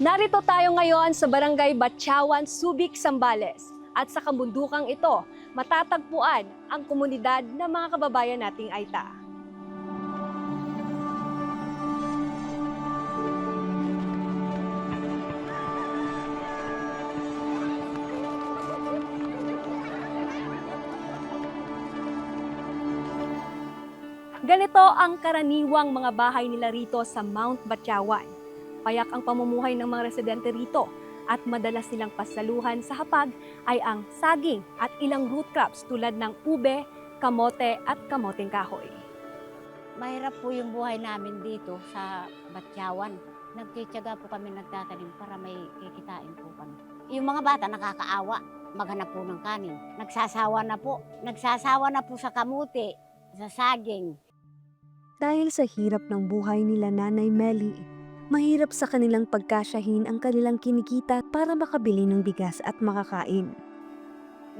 Narito tayo ngayon sa Barangay Batyawan, Subic, Sambales. At sa kabundukang ito, matatagpuan ang komunidad ng mga kababayan nating Aita. Ganito ang karaniwang mga bahay nila rito sa Mount Batyawan. Payak ang pamumuhay ng mga residente rito at madalas silang pasaluhan sa hapag ay ang saging at ilang root crops tulad ng ube, kamote at kamoteng kahoy. Mahirap po yung buhay namin dito sa Batyawan. Nagtityaga po kami nagtatanim para may kikitain po kami. Yung mga bata nakakaawa, maghanap po ng kanin. Nagsasawa na po. Nagsasawa na po sa kamuti, sa saging. Dahil sa hirap ng buhay nila Nanay Melly, mahirap sa kanilang pagkasyahin ang kanilang kinikita para makabili ng bigas at makakain.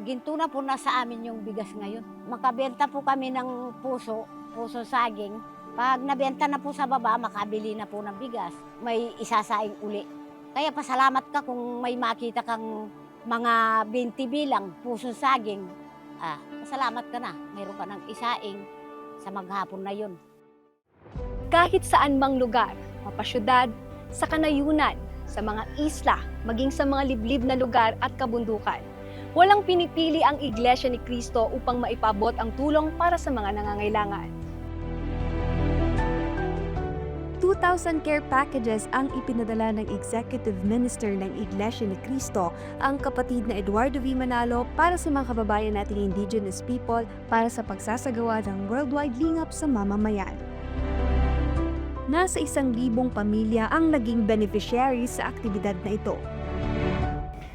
Ginto na po na sa amin yung bigas ngayon. Makabenta po kami ng puso, puso saging. Pag nabenta na po sa baba, makabili na po ng bigas. May isasaing uli. Kaya pasalamat ka kung may makita kang mga 20 bilang puso saging. Ah, pasalamat ka na. Mayroon ka ng isaing sa maghapon na yun. Kahit saan mang lugar, mapasyudad, sa kanayunan, sa mga isla, maging sa mga liblib na lugar at kabundukan, walang pinipili ang Iglesia ni Cristo upang maipabot ang tulong para sa mga nangangailangan. 2,000 care packages ang ipinadala ng Executive Minister ng Iglesia ni Cristo, ang kapatid na Eduardo V. Manalo para sa mga kababayan nating indigenous people para sa pagsasagawa ng worldwide lingap sa mamamayan. Nasa isang libong pamilya ang naging beneficiaries sa aktibidad na ito.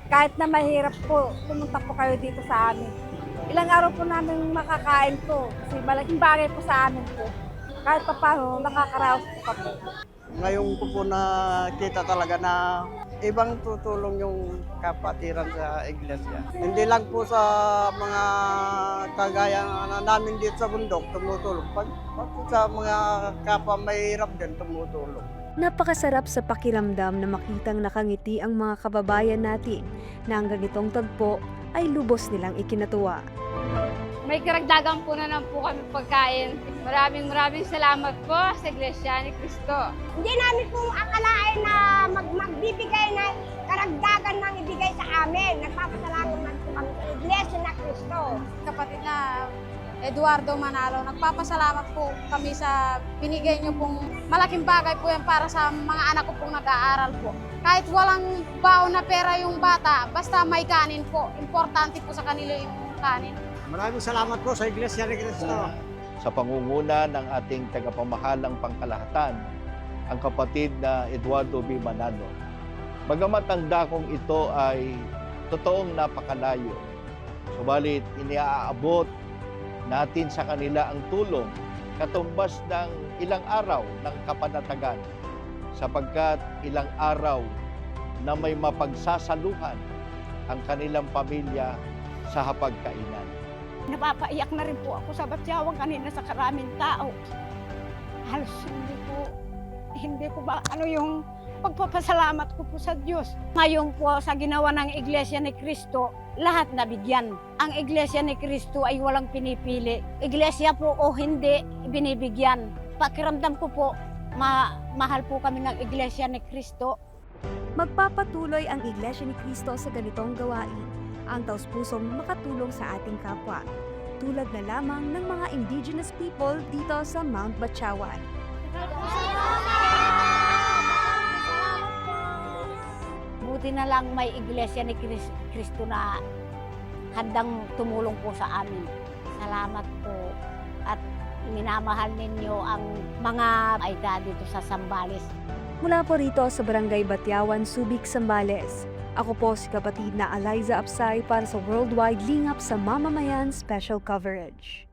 kahit na mahirap po, pumunta po kayo dito sa amin. Ilang araw po namin makakain po kasi malaking bagay po sa amin po. Kahit pa paano, nakakaraos po kami. Ngayon ko po nakita talaga na ibang tutulong yung kapatiran sa iglesia. Hindi lang po sa mga kagaya na namin dito sa bundok tumutulong. Pag, pag sa mga kapwa mahirap din tumutulong. Napakasarap sa pakiramdam na makitang nakangiti ang mga kababayan natin na ang ganitong tagpo ay lubos nilang ikinatuwa. May karagdagan po na lang po kami pagkain. Maraming maraming salamat po sa Iglesia ni Cristo. Hindi namin po akalain na mag magbibigay na karagdagan ng ibigay sa amin. Nagpapasalamat po kami sa Iglesia na Cristo. Kapatid na Eduardo Manalo, nagpapasalamat po kami sa binigay niyo pong malaking bagay po yan para sa mga anak ko pong nag-aaral po. Kahit walang baon na pera yung bata, basta may kanin po. Importante po sa kanila yung kanin. Maraming salamat po sa Iglesia ni Cristo. Sa pangunguna ng ating tagapamahalang pangkalahatan, ang kapatid na Eduardo B. Manalo. Bagamat ang dakong ito ay totoong napakalayo, subalit iniaabot natin sa kanila ang tulong katumbas ng ilang araw ng kapanatagan sapagkat ilang araw na may mapagsasaluhan ang kanilang pamilya sa hapagkainan. Napapaiyak na rin po ako sa Batyawan kanina sa karaming tao. Halos hindi ko, hindi ko ba, ano yung pagpapasalamat ko po sa Diyos. Ngayon po sa ginawa ng Iglesia ni Cristo, lahat nabigyan. Ang Iglesia ni Cristo ay walang pinipili. Iglesia po o hindi, binibigyan. Pakiramdam ko po, ma mahal po kami ng Iglesia ni Cristo. Magpapatuloy ang Iglesia ni Cristo sa ganitong gawain, ang taus-pusong makatulong sa ating kapwa, tulad na lamang ng mga indigenous people dito sa Mount Batyawan. Buti na lang may iglesia ni Kris- Kristo na handang tumulong po sa amin. Salamat po. At minamahal ninyo ang mga aita dito sa Sambales. Mula po rito sa Barangay Batyawan, Subic, Sambales. Ako po si kapatid na Eliza Apsay para sa Worldwide Lingap sa Mamamayan Special Coverage.